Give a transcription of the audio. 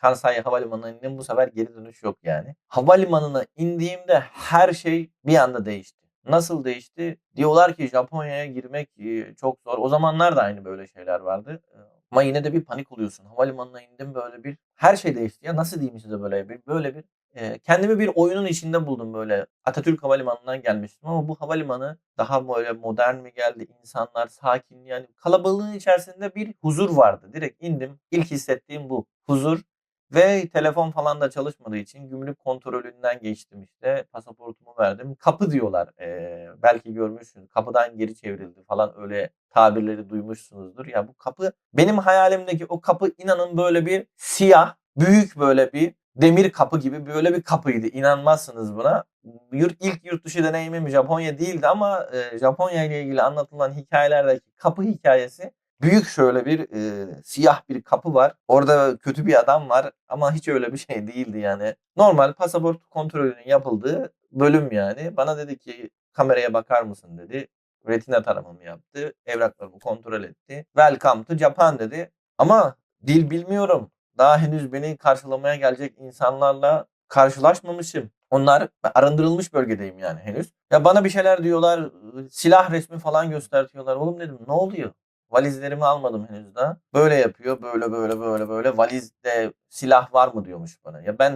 Kansai Havalimanı'na. Bu sefer geri dönüş yok yani. Havalimanına indiğimde her şey bir anda değişti. Nasıl değişti? Diyorlar ki Japonya'ya girmek e, çok zor. O zamanlar da aynı böyle şeyler vardı. E, Ama yine de bir panik oluyorsun. Havalimanına indim böyle bir her şey değişti. Ya nasıl diyeyim size böyle bir böyle bir e, kendimi bir oyunun içinde buldum böyle. Atatürk Havalimanı'ndan gelmiştim ama bu havalimanı daha böyle modern mi geldi? İnsanlar sakin yani kalabalığın içerisinde bir huzur vardı. Direkt indim. İlk hissettiğim bu. Huzur ve telefon falan da çalışmadığı için gümrük kontrolünden geçtim işte. Pasaportumu verdim. Kapı diyorlar. Ee, belki görmüşsünüz. Kapıdan geri çevrildi falan öyle tabirleri duymuşsunuzdur. Ya bu kapı benim hayalimdeki o kapı inanın böyle bir siyah, büyük böyle bir demir kapı gibi böyle bir kapıydı. İnanmazsınız buna. Yurt, ilk yurt dışı deneyimim Japonya değildi ama e, Japonya ile ilgili anlatılan hikayelerdeki kapı hikayesi büyük şöyle bir e, siyah bir kapı var. Orada kötü bir adam var ama hiç öyle bir şey değildi yani. Normal pasaport kontrolünün yapıldığı bölüm yani. Bana dedi ki kameraya bakar mısın dedi. Retina taramamı yaptı. Evraklarımı kontrol etti. Welcome to Japan dedi. Ama dil bilmiyorum. Daha henüz beni karşılamaya gelecek insanlarla karşılaşmamışım. Onlar arındırılmış bölgedeyim yani henüz. Ya bana bir şeyler diyorlar. Silah resmi falan göstertiyorlar. Oğlum dedim ne oluyor? Valizlerimi almadım henüz daha. Böyle yapıyor. Böyle böyle böyle böyle. Valizde silah var mı diyormuş bana. Ya ben